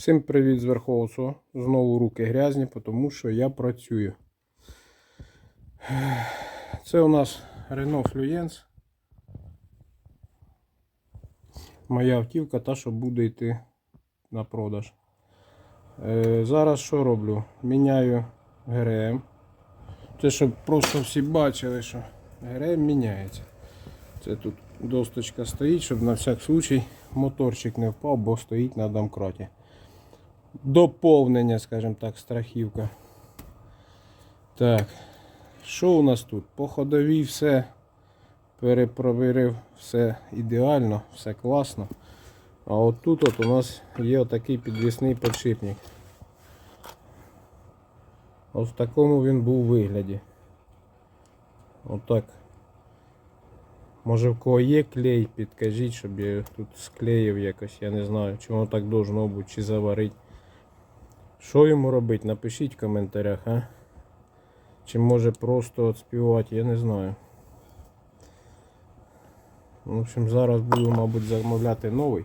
Всім привіт з Верховцу. Знову руки грязні, тому що я працюю. Це у нас Renault Fluence. Моя автівка, та, що буде йти на продаж. Е, зараз що роблю? Міняю ГРМ. Це щоб просто всі бачили, що ГРМ міняється. Це тут досточка стоїть, щоб на всяк случай моторчик не впав, бо стоїть на домкраті. Доповнення, скажімо так, страхівка. Так. Що у нас тут? По ходовій все перепровірив, все ідеально, все класно. А от тут от у нас є отакий підвісний подшипник. Ось в такому він був вигляді. Отак. Може в кого є клей, підкажіть, щоб я тут склеїв якось. Я не знаю, воно так должно бути, чи заварить. Що йому робити? Напишіть в коментарях, а? Чи може просто от співати, я не знаю. В общем, зараз буду, мабуть, замовляти новий.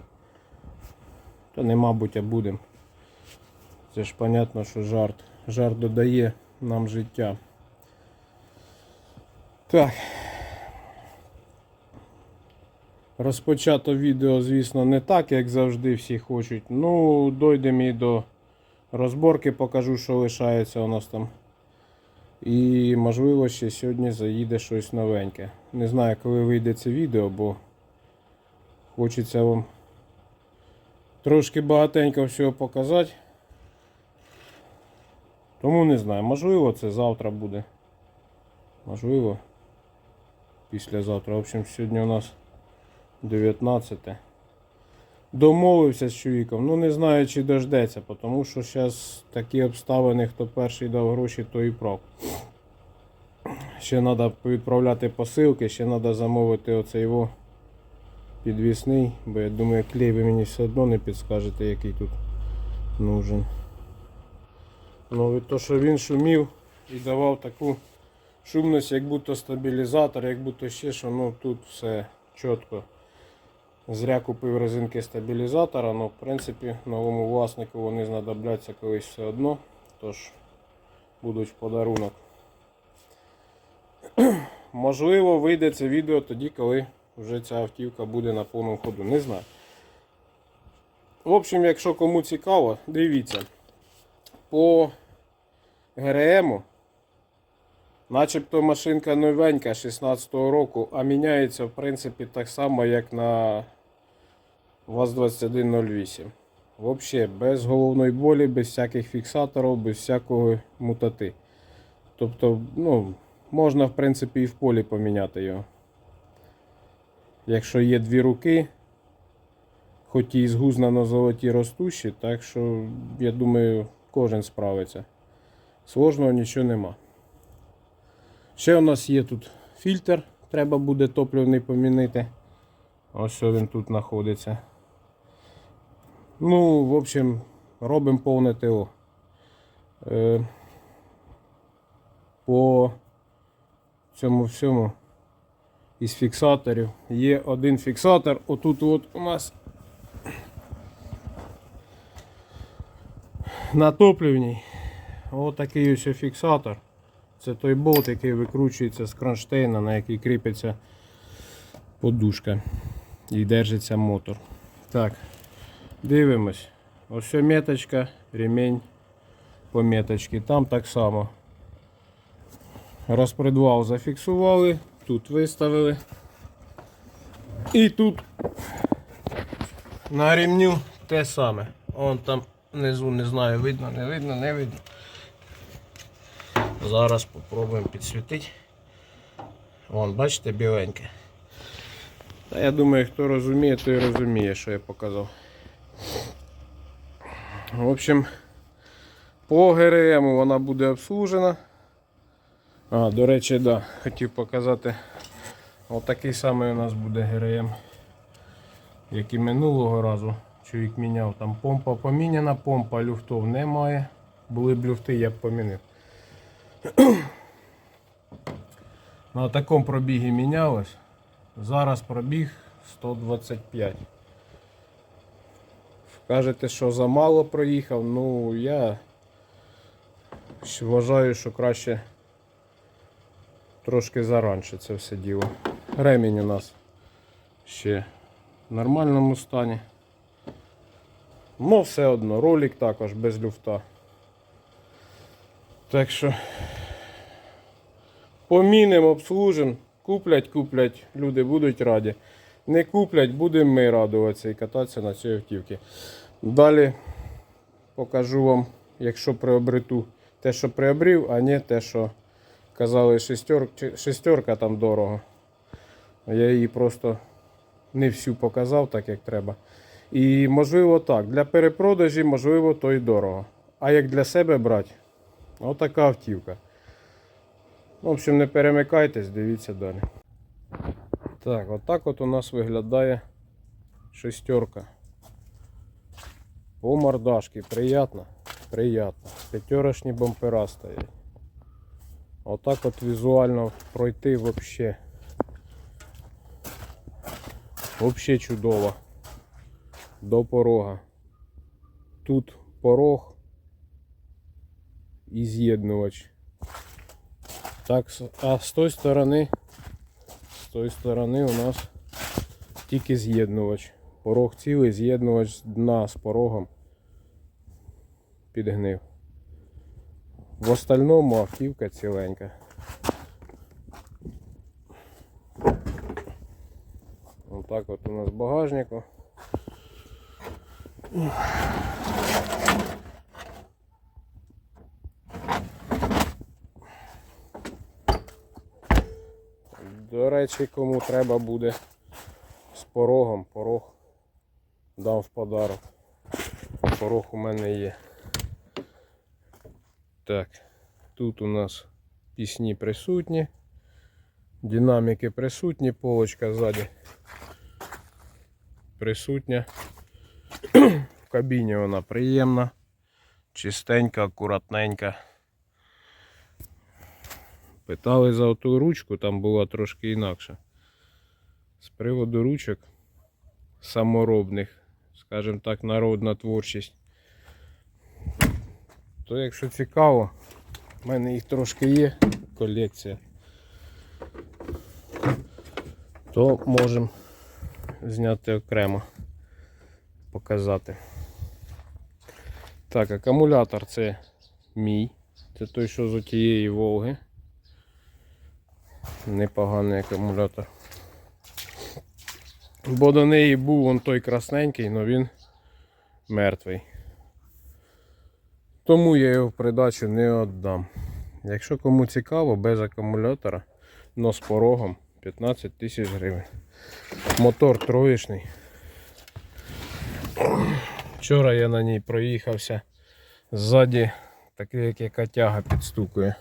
Та не мабуть, а будемо. Це ж понятно, що жарт. Жарт додає нам життя. Так. Розпочато відео, звісно, не так, як завжди всі хочуть. Ну, дойдемо і до розборки, покажу, що лишається у нас там. І можливо ще сьогодні заїде щось новеньке. Не знаю, коли вийде це відео, бо хочеться вам трошки багатенько всього показати. Тому не знаю, можливо це завтра буде. Можливо. Післязавтра. В общем, сьогодні у нас 19. Домовився з чоловіком. Ну не знаю, чи дождеться, тому що зараз такі обставини, хто перший дав гроші, то і прав. Ще треба відправляти посилки, ще треба замовити оцей його підвісний, бо я думаю, клей ви мені все одно не підскажете, який тут нужен. Ну від того, що він шумів і давав таку шумність, як будто стабілізатор, як будто ще що, ну тут все чітко. Зря купив резинки стабілізатора, але в принципі новому власнику вони знадобляться колись все одно, тож будуть в подарунок. Можливо, вийде це відео тоді, коли вже ця автівка буде на повному ходу. Не знаю. В общем, якщо кому цікаво, дивіться. По ГРМу, начебто машинка новенька 16-го року, а міняється в принципі так само, як на ВАЗ-2108. Взагалі, без головної болі, без всяких фіксаторів, без всякої мутати. Тобто, ну, можна в принципі і в полі поміняти його. Якщо є дві руки, хоч і згузнано золоті ростущі, так що я думаю, кожен справиться. Сложного нічого нема. Ще у нас є тут фільтр, треба буде топливний помінити. Ось він тут знаходиться. Ну, в общем, робимо повне ТО. Е, по цьому всьому із фіксаторів є один фіксатор. Отут от у нас на топливній отакий ось фіксатор. Це той болт, який викручується з кронштейна, на який кріпиться подушка і держиться мотор. Так, дивимось. Ось меточка, ремень по меточці. Там так само. Розпредвал зафіксували, тут виставили. І тут на ремню те саме. Вон там внизу не знаю, видно, не видно, не видно. Зараз спробуємо підсвітити. Вон, бачите, біленьке. Та я думаю, хто розуміє, той розуміє, що я показав. В общем, по ГРМ вона буде обслужена. А, до речі, да, хотів показати. Отакий самий у нас буде ГРМ, як і минулого разу. Чоловік міняв. Там помпа поміняна, помпа люфтов немає. Були б люфти, я б помінив. На такому пробігі мінялось. Зараз пробіг 125. Кажете, що замало проїхав, ну я вважаю, що краще трошки заранше це все діло. Ремінь у нас ще в нормальному стані. Ну, все одно, ролик також без люфта. Так що помінимо, обслужимо, куплять, куплять, люди будуть раді. Не куплять, будемо ми радуватися і кататися на цій автівці. Далі покажу вам, якщо приобрету те, що приобрів, а не те, що казали шестерка, шестерка там дорого. Я її просто не всю показав так, як треба. І можливо так, для перепродажі, можливо, то й дорого. А як для себе брати, отака автівка. В общем, не перемикайтесь, дивіться далі. Так, отак от у нас виглядає шестерка. По мордашки, приятно, приятно. П'ятерочні бампера стоять. Отак от візуально пройти вообще. Вообще чудово. До порога. Тут порог і з'єднувач. Так, а з тої сторони, тої сторони у нас тільки з'єднувач. Порог цілий, з'єднувач дна з порогом підгнив. В остальному автівка ціленька. Отак от у нас багажнику. До речі, кому треба буде з порогом, порог дам в подарок. Порог у мене є. Так, тут у нас пісні присутні, динаміки присутні, полочка ззаді присутня. В кабіні вона приємна, чистенька, акуратненька. Питали за оту ручку, там була трошки інакша. З приводу ручок саморобних, скажімо так, народна творчість. То якщо цікаво, в мене їх трошки є, колекція, то можемо зняти окремо, показати. Так, акумулятор це мій. Це той, що з отієї Волги. Непоганий акумулятор. Бо до неї був вон той красненький, але він мертвий. Тому я його в придачу не віддам. Якщо кому цікаво, без акумулятора, но з порогом 15 тисяч гривень. Мотор троєчний. Вчора я на ній проїхався. Ззаді такий, як яка тяга підстукує.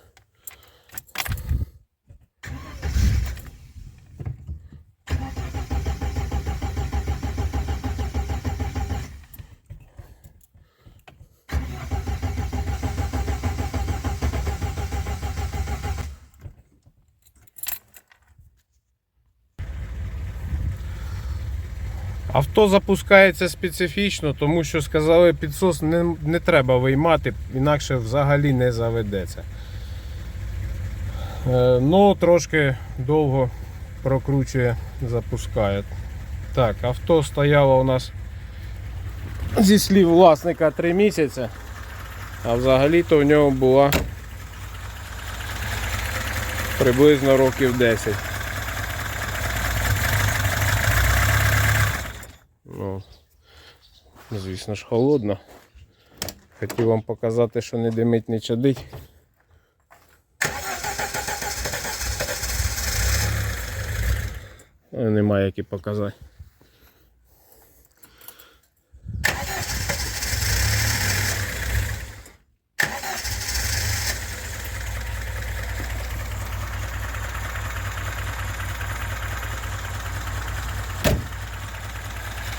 Авто запускається специфічно, тому що сказали, підсос не, не треба виймати, інакше взагалі не заведеться. Е, ну, трошки довго прокручує, запускає. Так, авто стояло у нас зі слів власника 3 місяці, а взагалі-то в нього була приблизно років 10. Звісно ж, холодно. Хотів вам показати, що не димить, не чадить. Але Немає які показати.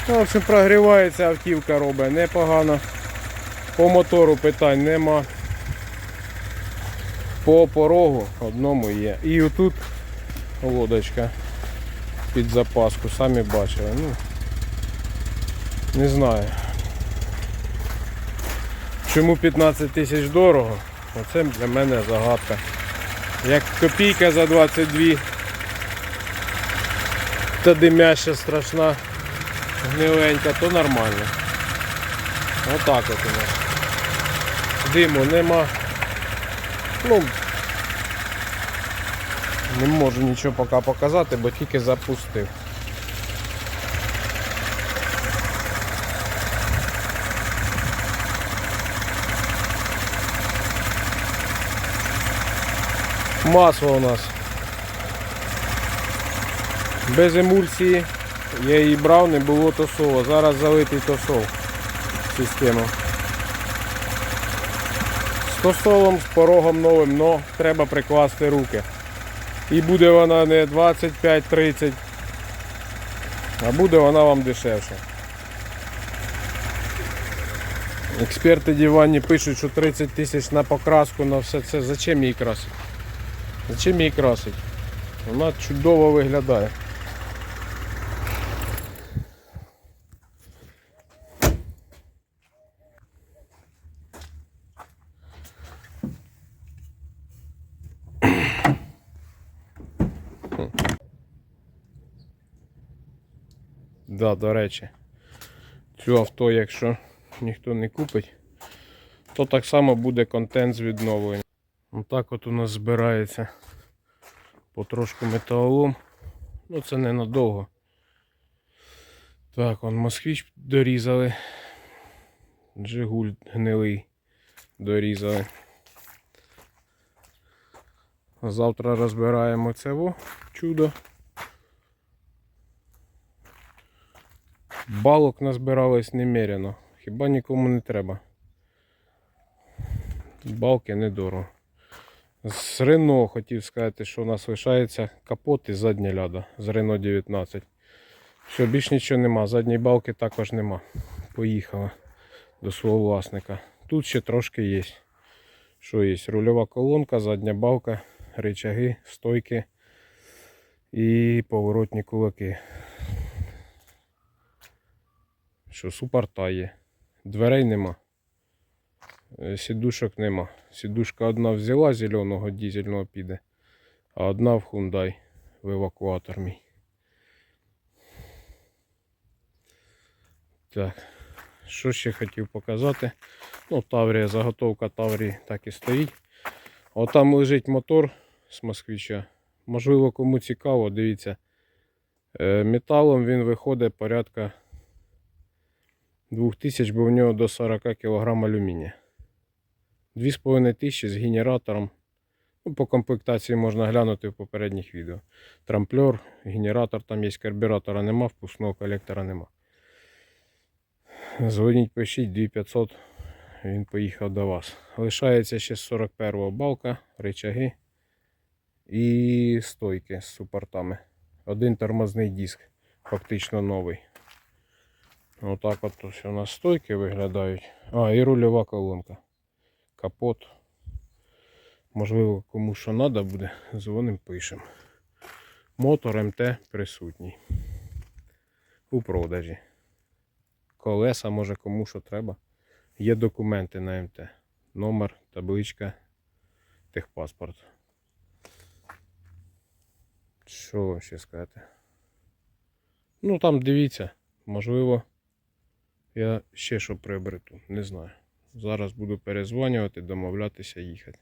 В общем, прогрівається автівка робить непогано. По мотору питань нема. По порогу одному є. І отут лодочка під запаску, самі бачили. Ну, не знаю. Чому 15 тисяч дорого? Оце для мене загадка. Як копійка за 22. Та димяща страшна, гниленька, то нормально. Отак от у нас. Диму нема. Ну, не можу нічого поки показати, бо тільки запустив. Масло у нас. Без емульсії. Я її брав, не було тосолу. Зараз залитий тосол в систему. З тосолом, з порогом новим, но треба прикласти руки. І буде вона не 25-30, а буде вона вам дешевше. Експерти дивані пишуть, що 30 тисяч на покраску, на все це. Зачем її красити? Зачем її красити? Вона чудово виглядає. Да, до речі, цю авто, якщо ніхто не купить, то так само буде контент з відновлення. Отак от у нас збирається потрошку металолом. Ну це ненадовго. Так, он москвич дорізали. Джигуль гнилий дорізали. Завтра розбираємо це чудо. Балок назбиралось немерено. Хіба нікому не треба. Балки недорого. З Рено хотів сказати, що у нас лишається капот і задня ляда з Рено 19. Все, більш нічого нема. Задньої балки також нема. Поїхала до свого власника. Тут ще трошки є. Що є? Рульова колонка, задня балка, рычаги, стойки і поворотні кулаки. Що супорта є. Дверей нема. Е, Сідушок нема. Сідушка одна взяла зеленого дізельного піде, а одна в Hyundai в евакуатор мій. Так, що ще хотів показати? Ну, Таврія, заготовка Таврії так і стоїть. Отам лежить мотор з москвича. Можливо, кому цікаво, дивіться. Е, Металом він виходить порядка 2000, бо в нього до 40 кг алюмінія. 2500 з генератором. Ну, по комплектації можна глянути в попередніх відео. Трамплер, генератор, там є карбюратора нема, впускного колектора нема. Дзвоніть, пишіть 2500, він поїхав до вас. Лишається ще 41-го балка, рычаги і стойки з супортами. Один тормозний диск, фактично новий. Отак от у нас стойки виглядають. А, і рульова колонка. Капот. Можливо, кому що треба буде, дзвоним пишемо. Мотор МТ присутній. У продажі. Колеса, може кому що треба. Є документи на МТ. Номер, табличка, техпаспорт. Що ще сказати? Ну там дивіться, можливо, я ще що приобрету, не знаю. Зараз буду перезвонювати, домовлятися їхати.